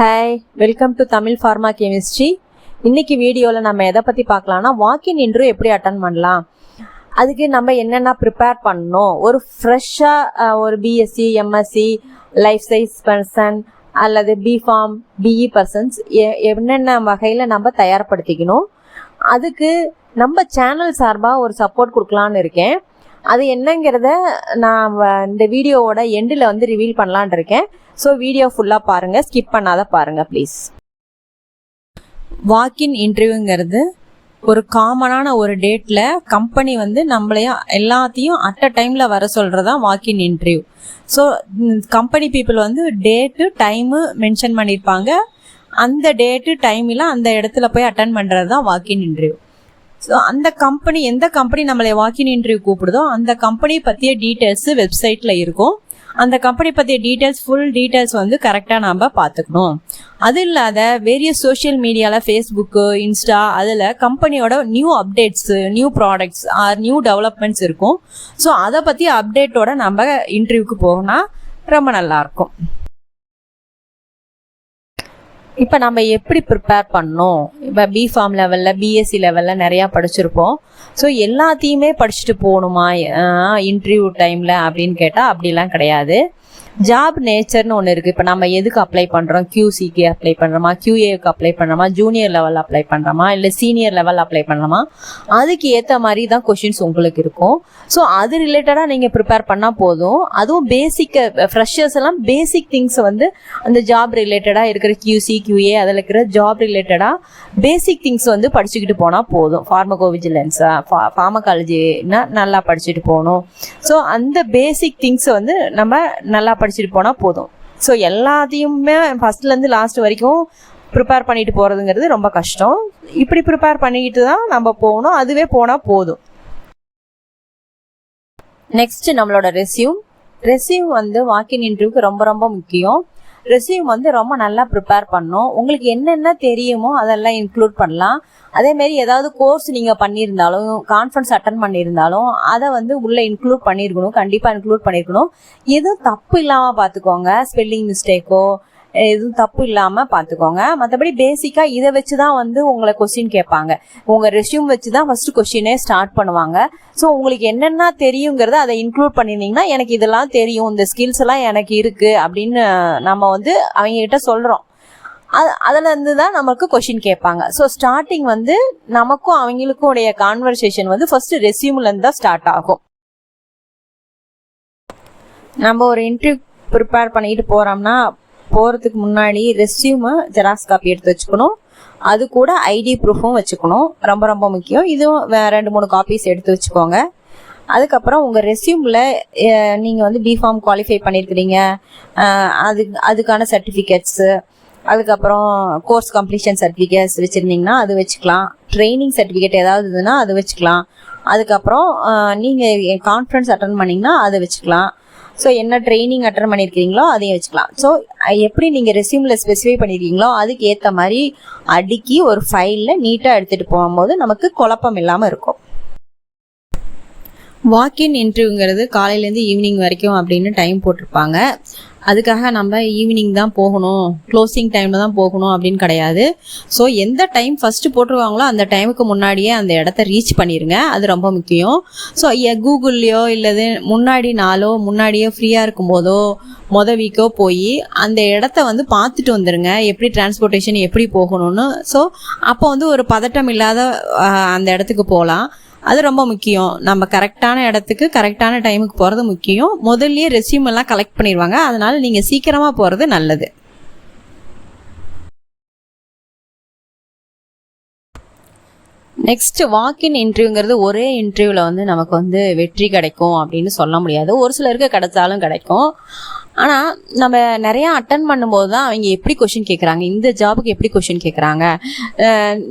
Hi welcome to Tamil pharma chemistry இன்னைக்கு வீடியோவில் நம்ம எதை பற்றி பார்க்கலாம்னா வாக்கின் இன்ட்ரூ எப்படி அட்டன் பண்ணலாம்? அதுக்கு நம்ம என்னென்ன ப்ரிப்பேர் பண்ணணும்? ஒரு ஃப்ரெஷ்ஷாக ஒரு BSc MSc life size person அல்லது பிஃபார்ம் பிஇ பர்சன்ஸ் என்னென்ன வகையில் நம்ம தயார்படுத்திக்கணும்? அதுக்கு நம்ம சேனல் சார்பாக ஒரு சப்போர்ட் கொடுக்கலான்னு இருக்கேன். அது என்னங்கிறத நான் வ- இந்த வீடியோவோட எண்டில் வந்து ரிவீல் பண்ணலான்னு இருக்கேன். ஸோ வீடியோ ஃபுல்லாக பாருங்கள் ஸ்கிப் பண்ணாத பாருங்கள் ப்ளீஸ் வாக்கின் இன்டர்வியூங்கிறது ஒரு காமனான ஒரு டேட்டில் கம்பெனி வந்து நம்மளையும் எல்லாத்தையும் அட் அ டைமில் வர சொல்கிறது தான் walk in interview so company people வந்து டேட்டு டைமு மென்ஷன் பண்ணியிருப்பாங்க அந்த டேட்டு டைமில் அந்த இடத்துல போய் அட்டன் பண்ணுறது தான் வாக்கின் இன்டர்வியூ ஸோ அந்த கம்பெனி எந்த கம்பெனி நம்மளை வாக்கின் இன்டர்வியூ கூப்பிடுதோ அந்த கம்பெனி பற்றிய டீட்டெயில்ஸு வெப்சைட்டில் இருக்கும். அந்த கம்பெனி பற்றிய டீட்டெயில்ஸ் ஃபுல் டீட்டெயில்ஸ் வந்து கரெக்டாக நாம் பார்த்துக்கணும். அது இல்லாத வேரியஸ் சோஷியல் மீடியாவில் ஃபேஸ்புக்கு இன்ஸ்டா அதில் கம்பெனியோட new updates new products or new developments இருக்கும். ஸோ அதை பற்றி அப்டேட்டோட நம்ம இன்டர்வியூக்கு போகணும் ரொம்ப நல்லாயிருக்கும் இப்போ நம்ம எப்படி ப்ரிப்பேர் பண்ணோம்? இப்போ பிஃபார்ம் லெவலில் பிஎஸ்சி லெவலில் நிறையா படிச்சிருப்போம். ஸோ எல்லாத்தையுமே படிச்சுட்டு போகணுமா? இன்டர்வியூ டைமில் அப்படின்னு கேட்டால் அப்படிலாம் கிடையாது. ஜாப் நேச்சர்னு ஒன்று இருக்குது இப்போ நம்ம எதுக்கு அப்ளை பண்ணுறோம் கியூசிக்கு அப்ளை பண்ணுறோமா கியூஏக்கு அப்ளை பண்ணுறோமா ஜூனியர் லெவல் அப்ளை பண்ணுறோமா இல்லை சீனியர் லெவல் அப்ளை பண்ணலாமா அதுக்கு ஏற்ற மாதிரி தான் கொஷின்ஸ் உங்களுக்கு இருக்கும். ஸோ அது ரிலேட்டடாக நீங்கள் ப்ரிப்பேர் பண்ணால் போதும். அதுவும் பேசிக்கை ஃப்ரெஷர்ஸ் எல்லாம் பேசிக் திங்ஸ் வந்து அந்த ஜாப் ரிலேட்டடாக இருக்கிற கியூசி கியூஏ அதில் இருக்கிற ஜாப் ரிலேட்டடாக பேசிக் திங்ஸ் வந்து படிச்சுக்கிட்டு போனால் போதும். ஃபார்மகோவிஜிலன்ஸாக ஃபா ஃபார்மகாலஜினா நல்லா படிச்சுட்டு போகணும். ஸோ அந்த பேசிக் திங்ஸ் வந்து நம்ம நல்லா படிச்சுட்டு போனால் போதும். ஸோ எல்லாத்தையுமே ஃபஸ்ட்லேருந்து லாஸ்ட் வரைக்கும் ப்ரிப்பேர் பண்ணிட்டு போகிறதுங்கிறது ரொம்ப கஷ்டம். இப்படி ப்ரிப்பேர் பண்ணிக்கிட்டு தான் நம்ம போகணும். அதுவே போனால் போதும். நெக்ஸ்ட் நம்மளோட ரெஸ்யூம் ரெஸ்யூம் வந்து வாக்கின் இன்டர்வியூக்கு ரொம்ப ரொம்ப முக்கியம். ரெஸ்யூம் வந்து ரொம்ப நல்லா ப்ரிப்பேர் பண்ணும் உங்களுக்கு என்னென்ன தெரியுமோ அதெல்லாம் இன்க்ளூட் பண்ணலாம். அதே மாதிரி ஏதாவது கோர்ஸ் நீங்கள் பண்ணியிருந்தாலும் கான்ஃபரன்ஸ் அட்டன் பண்ணியிருந்தாலும் அதை வந்து உள்ளே இன்க்ளூட் பண்ணியிருக்கணும். கண்டிப்பாக இன்க்ளூட் பண்ணியிருக்கணும். எதுவும் தப்பு இல்லாமல் பார்த்துக்கோங்க. ஸ்பெல்லிங் மிஸ்டேக்கோ எதுவும் தப்பு இல்லாமல் பார்த்துக்கோங்க மற்றபடி பேசிக்காக இதை வச்சு தான் வந்து உங்களை கொஸ்டின் கேட்பாங்க. உங்கள் ரெஸ்யூம் வச்சு தான் ஃபஸ்ட்டு கொஸ்டினே ஸ்டார்ட் பண்ணுவாங்க. ஸோ உங்களுக்கு என்னென்ன தெரியுங்கிறத அதை இன்க்ளூட் பண்ணியிருந்தீங்கன்னா எனக்கு இதெல்லாம் தெரியும். இந்த ஸ்கில்ஸ் எல்லாம் எனக்கு இருக்குது அப்படின்னு நம்ம வந்து அவங்க கிட்ட சொல்கிறோம் அது அதுலேருந்து இருந்து தான் நமக்கு கொஷின் கேட்பாங்க. ஸோ ஸ்டார்டிங் வந்து நமக்கும் அவங்களுக்கும் உடைய கான்வர்சேஷன் வந்து ஃபர்ஸ்ட் ரெஸ்யூம்லேருந்து தான் ஸ்டார்ட் ஆகும். நம்ம ஒரு இன்டர்வியூ ப்ரிப்பேர் பண்ணிட்டு போகிறோம்னா போகிறதுக்கு முன்னாடி ரெஸ்யூமை ஜெராக்ஸ் காப்பி எடுத்து வச்சுக்கணும். அது கூட ஐடி ப்ரூஃபும் வச்சுக்கணும். ரொம்ப ரொம்ப முக்கியம். இதுவும் ரெண்டு மூணு காப்பீஸ் எடுத்து வச்சுக்கோங்க. அதுக்கப்புறம் உங்கள் ரெஸ்யூமில் நீங்கள் வந்து பிஃபார்ம் குவாலிஃபை பண்ணியிருக்கிறீங்க அது அதுக்கான சர்டிஃபிகேட்ஸு அதுக்கப்புறம் கோர்ஸ் கம்ப்ளீஷன் சர்டிஃபிகேட்ஸ் வச்சுருந்தீங்கன்னா அது வச்சுக்கலாம். ட்ரைனிங் சர்டிஃபிகேட் ஏதாவது இருந்ததுன்னா அது வச்சுக்கலாம். அதுக்கப்புறம் நீங்கள் கான்ஃபரன்ஸ் அட்டன் பண்ணிங்கன்னா அதை வச்சுக்கலாம். ஸோ என்ன ட்ரைனிங் அட்டன் பண்ணியிருக்கீங்களோ அதையும் வச்சுக்கலாம். ஸோ எப்படி நீங்கள் ரெஸ்யூமில் ஸ்பெசிஃபை பண்ணியிருக்கீங்களோ அதுக்கு ஏற்ற மாதிரி அடுக்கி ஒரு ஃபைலில் நீட்டாக எடுத்துகிட்டு போகும்போது நமக்கு குழப்பம் இல்லாமல் இருக்கும். வாக்கின் இன்டர்வியூங்கிறது காலையிலேருந்து ஈவினிங் வரைக்கும் அப்படின்னு டைம் போட்டிருப்பாங்க. அதுக்காக நம்ம ஈவினிங் தான் போகணும். க்ளோசிங் டைமில் தான் போகணும் அப்படின்னு கிடையாது. ஸோ எந்த டைம் ஃபஸ்ட்டு போட்டுருவாங்களோ அந்த டைமுக்கு முன்னாடியே அந்த இடத்த ரீச் பண்ணிடுங்க அது ரொம்ப முக்கியம். ஸோ கூகுள்லையோ இல்லது முன்னாடி நாளோ முன்னாடியோ ஃப்ரீயாக இருக்கும்போதோ மொதல் வீக்கோ போய் அந்த இடத்த வந்து பார்த்துட்டு வந்துடுங்க எப்படி டிரான்ஸ்போர்ட்டேஷன் எப்படி போகணும்னு. ஸோ அப்போ வந்து ஒரு பதட்டம் இல்லாத அந்த இடத்துக்கு போகலாம். அது ரொம்ப முக்கியம். நம்ம கரெக்டான இடத்துக்கு கரெக்டான டைமுக்கு போகிறது முக்கியம். முதல்லயே ரெசியூம் எல்லாம் கலெக்ட் பண்ணிடுவாங்க. அதனால நீங்கள் சீக்கிரமாக போகிறது நல்லது. நெக்ஸ்ட் வாக்கின் இன்டர்வியூங்கிறது ஒரே இன்டர்வியூவில் வந்து நமக்கு வந்து வெற்றி கிடைக்கும் அப்படின்னு சொல்ல முடியாது. ஒரு சிலருக்கு கிடைச்சாலும் கிடைக்கும். ஆனால் நம்ம நிறையா அட்டன் பண்ணும்போது தான் அவங்க எப்படி கொஷின் கேட்குறாங்க இந்த ஜாபுக்கு எப்படி கொஷின் கேட்குறாங்க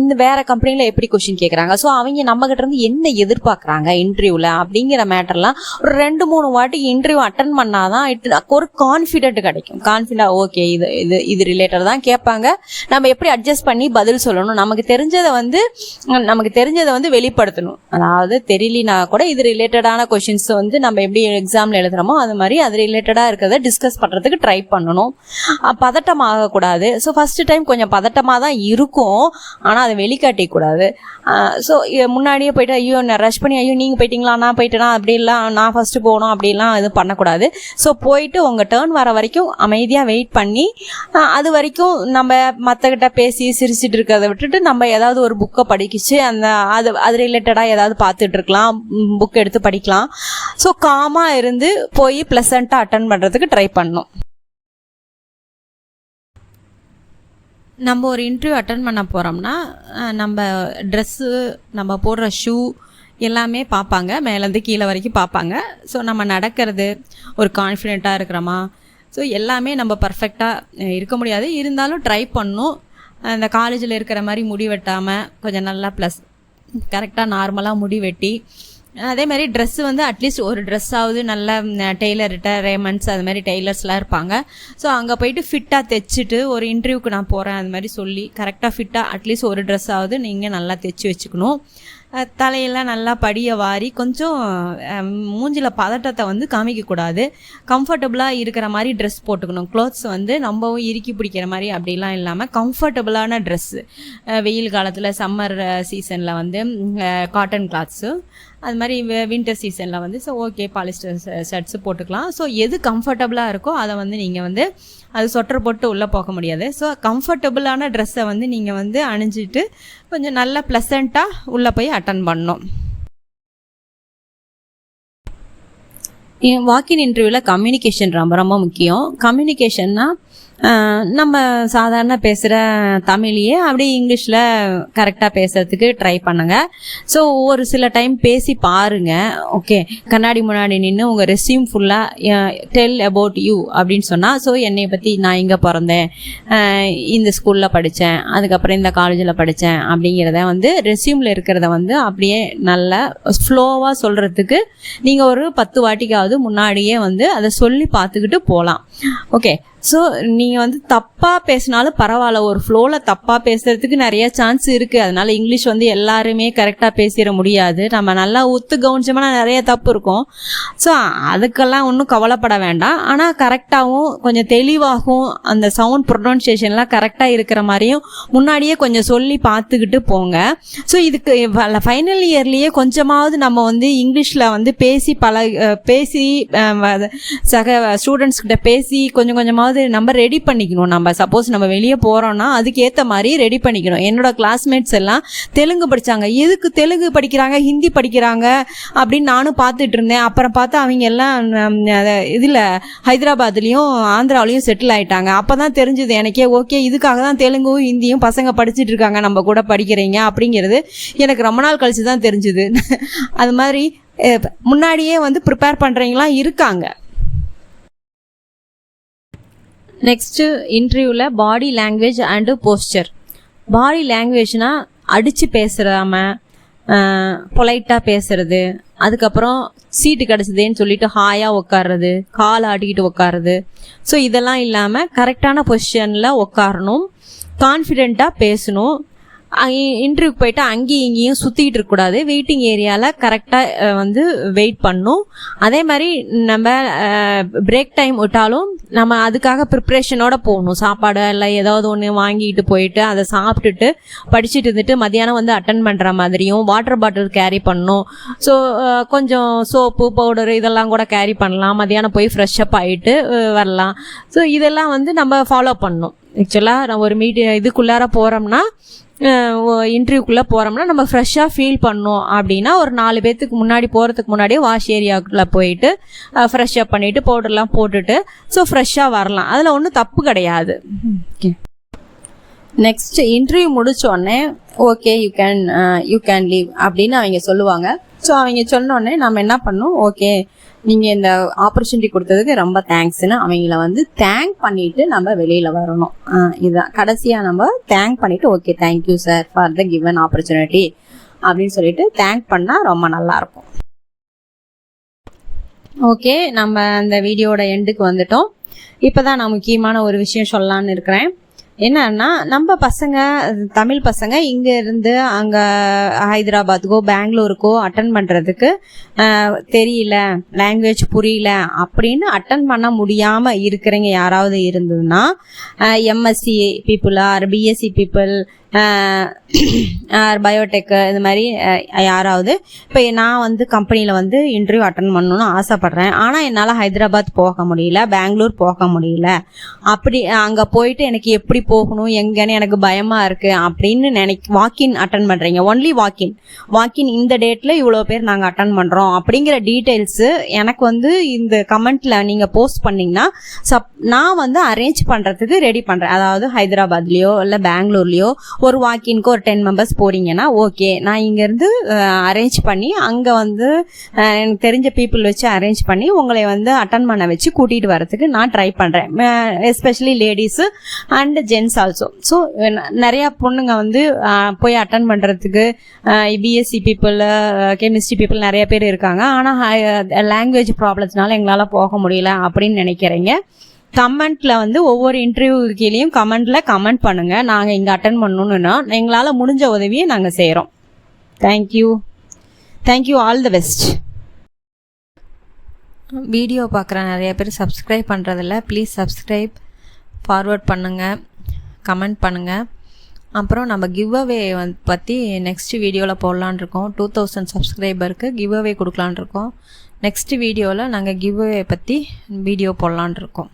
இந்த வேறு கம்பெனியில் எப்படி கொஷின் கேட்குறாங்க ஸோ அவங்க நம்மகிட்ட இருந்து என்ன எதிர்பார்க்குறாங்க இன்டர்வியூவில் அப்படிங்கிற மேட்டர்லாம் ஒரு ரெண்டு மூணு வாட்டி இன்டர்வியூ அட்டன் பண்ணால் தான் ஒரு கான்ஃபிடென்ட் கிடைக்கும். கான்ஃபிடென்ட் ஓகே இது இது இது ரிலேட்டட் தான் கேட்பாங்க. நம்ம எப்படி அட்ஜஸ்ட் பண்ணி பதில் சொல்லணும்? நமக்கு தெரிஞ்சதை வந்து நமக்கு தெரிஞ்சதை வந்து வெளிப்படுத்தணும். அதாவது தெரியலனா கூட இது ரிலேட்டடான கொஷின்ஸ் வந்து நம்ம எப்படி எக்ஸாமில் எழுதுறோமோ அது மாதிரி அது ரிலேட்டடாக இருக்கிறத டிஸ்கஸ் பண்ணுறதுக்கு ட்ரை பண்ணணும். பதட்டமாகக்கூடாது. பதட்டம் ஆகக்கூடாது ஸோ ஃபஸ்ட்டு டைம் கொஞ்சம் பதட்டமாக தான் இருக்கும். ஆனால் அதை வெளிக்காட்டிக்கூடாது. ஸோ முன்னாடியே போயிட்டு ஐயோ நான் ரஷ் பண்ணி ஐயோ நீங்கள் போயிட்டீங்களா? நான் போயிட்டேனா? அப்படிலாம் நான் ஃபஸ்ட்டு போகணும். அப்படிலாம் எதுவும் பண்ணக்கூடாது. ஸோ போயிட்டு உங்கள் டேர்ன் வர வரைக்கும் அமைதியாக வெயிட் பண்ணி அது வரைக்கும் நம்ம மற்றக்கிட்ட பேசி சிரிச்சிட்டு இருக்கிறத விட்டுட்டு நம்ம ஏதாவது ஒரு புக்கை படிக்கிச்சு. அந்த அது அது ரிலேட்டடாக ஏதாவது பார்த்துட்டு இருக்கலாம். புக் எடுத்து படிக்கலாம். ஸோ காமாக இருந்து போய் ப்ளசண்ட்டாக அட்டன் பண்ணுறதுக்கு ட்ரை பண்ணோம். நம்ம ஒரு இன்டர்வியூ அட்டன் பண்ண போகிறோம்னா நம்ம ட்ரெஸ்ஸு நம்ம போடுற ஷூ எல்லாமே பார்ப்பாங்க. மேலேருந்து கீழே வரைக்கும் பார்ப்பாங்க. ஸோ நம்ம நடக்கிறது ஒரு கான்ஃபிடெண்ட்டாக இருக்கிறோமா? ஸோ எல்லாமே நம்ம பர்ஃபெக்டாக இருக்க முடியாது. இருந்தாலும் ட்ரை பண்ணும். அந்த காலேஜில் இருக்கிற மாதிரி முடி வெட்டாமல் கொஞ்சம் நல்லா ப்ளஸ் கரெக்டாக நார்மலாக முடி வெட்டி அதே மாதிரி ட்ரெஸ்ஸு வந்து அட்லீஸ்ட் ஒரு ட்ரெஸ்ஸாவது நல்ல டெய்லர்கிட்ட ரேமண்ட்ஸ் அது மாதிரி டெய்லர்ஸ்லாம் இருப்பாங்க. ஸோ அங்கே போயிட்டு ஃபிட்டாக தைச்சிட்டு ஒரு இன்டர்வியூக்கு நான் போகிறேன் அது மாதிரி சொல்லி கரெக்டாக ஃபிட்டாக அட்லீஸ்ட் ஒரு ட்ரெஸ்ஸாவது நீங்கள் நல்லா தைச்சி வச்சுக்கணும். தலையெல்லாம் நல்லா படிய வாரி கொஞ்சம் மூஞ்சில் பதட்டத்தை வந்து காமிக்கக்கூடாது கம்ஃபர்டபுளாக இருக்கிற மாதிரி ட்ரெஸ் போட்டுக்கணும். க்ளோத்ஸ் வந்து ரொம்பவும் இறுக்கி பிடிக்கிற மாதிரி அப்படிலாம் இல்லாமல் கம்ஃபர்டபுளான ட்ரெஸ்ஸு வெயில் காலத்தில் சம்மர் சீசனில் வந்து காட்டன் கிளாத்ஸு அது மாதிரி வின்டர் சீசனில் வந்து ஸோ ஓகே பாலிஸ்டர் ஷர்ட்ஸு போட்டுக்கலாம். ஸோ எது கம்ஃபர்டபுளாக இருக்கோ அதை வந்து நீங்கள் வந்து அது சொட்டர் போட்டு உள்ளே போக முடியாது. ஸோ கம்ஃபர்டபுளான ட்ரெஸ்ஸை வந்து நீங்கள் வந்து அணிஞ்சிட்டு கொஞ்சம் நல்ல ப்ளசண்ட்டாக உள்ளே போய் அட்டன் பண்ணணும். வாக்கின் இன்டர்வியூவில் கம்யூனிகேஷன் ரொம்ப ரொம்ப முக்கியம். கம்யூனிகேஷன்னா நம்ம சாதாரண பேசுகிற தமிழையே அப்படியே இங்கிலீஷில் கரெக்டாக பேசுகிறதுக்கு ட்ரை பண்ணுங்கள் ஸோ ஒரு சில டைம் பேசி பாருங்கள் ஓகே கண்ணாடி முன்னாடி நின்று உங்கள் ரெஸ்யூம் ஃபுல்லாக டெல் அபவுட் யூ அப்படின்னு சொன்னால் ஸோ என்னை பற்றி நான் இங்கே பிறந்தேன். இந்த ஸ்கூலில் படித்தேன் அதுக்கப்புறம் இந்த காலேஜில் படித்தேன் அப்படிங்கிறத வந்து ரெஸ்யூமில் இருக்கிறத வந்து அப்படியே நல்லா ஃப்ளோவாக சொல்கிறதுக்கு நீங்கள் ஒரு பத்து வாட்டிக்காவது முன்னாடியே வந்து அதை சொல்லி பார்த்துக்கிட்டு போகலாம் ஓகே ஸோ நீங்கள் வந்து தப்பாக பேசினாலும் பரவாயில்ல. ஒரு ஃப்ளோவில் தப்பாக பேசுறதுக்கு நிறைய சான்ஸ் இருக்குது அதனால இங்கிலீஷ் வந்து எல்லாருமே கரெக்டாக பேசிட முடியாது. நம்ம நல்லா ஒத்து கவனிச்சோம்னா நிறைய தப்பு இருக்கும். ஸோ அதுக்கெல்லாம் ஒன்றும் கவலைப்பட வேண்டாம். ஆனால் கரெக்டாகவும் கொஞ்சம் தெளிவாகவும் அந்த சவுண்ட் ப்ரொனவுன்சியேஷன்லாம் கரெக்டாக இருக்கிற மாதிரியும் முன்னாடியே கொஞ்சம் சொல்லி பார்த்துக்கிட்டு போங்க. ஸோ இதுக்கு ஃபைனல் இயர்லேயே கொஞ்சமாவது நம்ம வந்து இங்கிலீஷில் வந்து பேசி பல பேசி சக ஸ்டூடெண்ட்ஸ் கிட்ட பேசி கொஞ்சம் கொஞ்சமாவது நம்ம ரெடி பண்ணிக்கணும். நம்ம சப்போஸ் நம்ம வெளியே போகிறோம்னா அதுக்கேற்ற மாதிரி ரெடி பண்ணிக்கணும். என்னோட கிளாஸ்மேட்ஸ் எல்லாம் தெலுங்கு படித்தாங்க எதுக்கு தெலுங்கு படிக்கிறாங்க ஹிந்தி படிக்கிறாங்க அப்படின்னு நானும் பார்த்துட்டு இருந்தேன். அப்புறம் பார்த்தா அவங்க எல்லாம் இதில் ஹைதராபாத்லேயும் ஆந்திராவிலையும் செட்டில் ஆகிட்டாங்க அப்போ தான் தெரிஞ்சுது எனக்கே ஓகே இதுக்காக தான் தெலுங்கும் ஹிந்தியும் பசங்க படிச்சுட்டு இருக்காங்க. நம்ம கூட படிக்கிறீங்க. அப்படிங்கிறது எனக்கு ரொம்ப நாள் கழிச்சு தான் தெரிஞ்சுது. அது மாதிரி முன்னாடியே வந்து ப்ரிப்பேர் பண்ணுறவங்களாம் இருக்காங்க. நெக்ஸ்ட்டு இன்டர்வியூவில் body language and posture body லாங்குவேஜ்னால் அடித்து பேசுகிறாம பொலைட்டாக பேசுறது அதுக்கப்புறம் சீட்டு கிடச்சிதேன்னு சொல்லிட்டு ஹாயாக உட்கார்றது கால் ஆட்டிக்கிட்டு உட்காறது ஸோ இதெல்லாம் இல்லாமல் கரெக்டான பொசிஷனில் உட்காரணும் கான்ஃபிடெண்ட்டாக பேசணும் இன்டர்வியூக்கு போயிட்டு அங்கேயும் இங்கேயும் சுற்றிக்கிட்டு இருக்கக்கூடாது வெயிட்டிங் ஏரியாவில் கரெக்டாக வந்து வெயிட் பண்ணும். அதே மாதிரி நம்ம பிரேக் டைம் விட்டாலும் நம்ம அதுக்காக ப்ரிப்ரேஷனோட போகணும். சாப்பாடு இல்லை ஏதாவது ஒன்று வாங்கிட்டு போயிட்டு அதை சாப்பிட்டுட்டு படிச்சுட்டு இருந்துட்டு மத்தியானம் வந்து அட்டன் பண்ணுற மாதிரியும் வாட்டர் பாட்டில் கேரி பண்ணணும் ஸோ கொஞ்சம் சோப்பு பவுடர் இதெல்லாம் கூட கேரி பண்ணலாம். மத்தியானம் போய் ஃப்ரெஷ்ஷப் ஆகிட்டு வரலாம். ஸோ இதெல்லாம் வந்து நம்ம ஃபாலோ பண்ணணும் ஆக்சுவலாக நம்ம ஒரு மீடியா இதுக்குள்ளார போகிறோம்னா இன்டர்வியூக்குள்ளே போகிறோம்னா நம்ம ஃப்ரெஷ்ஷாக ஃபீல் பண்ணோம் அப்படின்னா ஒரு நாலு பேர்த்துக்கு முன்னாடி போகிறதுக்கு முன்னாடியே வாஷ் ஏரியாவுக்குள்ளே போயிட்டு ஃப்ரெஷ்ஷப் பண்ணிவிட்டு பவுடர்லாம் போட்டுட்டு ஸோ ஃப்ரெஷ்ஷாக வரலாம். அதில் ஒன்றும் தப்பு கிடையாது. ஓகே நெக்ஸ்ட் இன்டர்வியூ முடிச்சோடனே okay you can you can leave அப்படின்னு அவங்க சொல்லுவாங்க. ஸோ அவங்க சொன்னோடனே நம்ம என்ன பண்ணணும் ஓகே நீங்கள் இந்த ஆப்பர்ச்சுனிட்டி கொடுத்ததுக்கு ரொம்ப தேங்க்ஸ்னு அவங்கள வந்து தேங்க் பண்ணிட்டு நம்ம வெளியில் வரணும். இதுதான் கடைசியாக நம்ம தேங்க் பண்ணிட்டு okay thank you sir for the given opportunity அப்படின்னு சொல்லிட்டு தேங்க் பண்ணால் ரொம்ப நல்லாயிருக்கும் ஓகே நம்ம அந்த வீடியோட எண்டுக்கு வந்துட்டோம். இப்போ தான் நான் முக்கியமான ஒரு விஷயம் சொல்லலான்னு இருக்கிறேன். என்னன்னா நம்ம பசங்க தமிழ் பசங்க இங்கே இருந்து அங்கே ஹைதராபாத்துக்கோ பெங்களூருக்கோ அட்டன் பண்ணுறதுக்கு தெரியல லாங்குவேஜ் புரியல அப்படின்னு அட்டன் பண்ண முடியாமல் இருக்கிறவங்க யாராவது இருந்ததுன்னா MSc people or BSc people biotech இது மாதிரி யாராவது. இப்போ நான் வந்து கம்பெனியில் வந்து இன்டர்வியூ அட்டன் பண்ணணும்னு ஆசைப்பட்றேன். ஆனால் என்னால் ஹைதராபாத் போக முடியல பெங்களூர் போக முடியல. அப்படி அங்கே போயிட்டு எனக்கு எப்படி போகணும் எங்கன்னு எனக்கு பயமாக இருக்குது அப்படின்னு நினைக்க வாக்கின் அட்டன் பண்ணுறீங்க ஒன்லி வாக்கின் வாக்கின் இந்த டேட்டில் இவ்வளோ பேர் நாங்கள் அட்டன் பண்ணுறோம் அப்படிங்கிற டீட்டெயில்ஸு எனக்கு வந்து இந்த கமெண்ட்டில் நீங்கள் போஸ்ட் பண்ணிங்கன்னா சப் நான் வந்து அரேஞ்ச் பண்ணுறதுக்கு ரெடி பண்ணுறேன் அதாவது ஹைதராபாத்லேயோ இல்லை பெங்களூர்லேயோ ஒரு வாக்கின்க்கு ஒரு டென் மெம்பர்ஸ் போகிறீங்கன்னா ஓகே நான் இங்கேருந்து அரேஞ்ச் பண்ணி அங்கே வந்து எனக்கு தெரிஞ்ச பீப்புள் வச்சு அரேஞ்ச் பண்ணி உங்களை வந்து அட்டன் பண்ண வச்சு கூட்டிகிட்டு வரதுக்கு நான் ட்ரை பண்ணுறேன் especially ladies and gents also so நிறையா பொண்ணுங்க வந்து போய் அட்டன் பண்ணுறதுக்கு பிஎஸ்சி பீப்புள் கெமிஸ்ட்ரி பீப்புள் நிறைய பேர் இருக்காங்க. ஆனால் லாங்குவேஜ் ப்ராப்ளத்தினால எங்களால் போக முடியல அப்படின்னு நினைக்கிறீங்க. கமெண்ட்ல வந்து ஒவ்வொரு இன்டர்வியூ கீழேயும் கமெண்ட்ல கமெண்ட் பண்ணுங்க. நாங்கள் இங்கே அட்டன் பண்ணணும்னா எங்களால் முடிஞ்ச உதவியை நாங்கள் செய்கிறோம் thank you thank you all the best video பார்க்குற நிறைய பேர் சப்ஸ்கிரைப் பண்ணுறதில்ல ப்ளீஸ் சப்ஸ்கிரைப் ஃபார்வர்ட் பண்ணுங்கள் கமெண்ட் பண்ணுங்கள் அப்புறம் நம்ம கிவ் அவே பற்றி நெக்ஸ்ட் வீடியோவில் போடலான் இருக்கோம். டூ தௌசண்ட் சப்ஸ்கிரைபருக்கு கிவ் அவே கொடுக்கலான் இருக்கோம். நெக்ஸ்ட் வீடியோவில் நாங்கள் கிவ் அவே பற்றி வீடியோ போடலான் இருக்கோம்.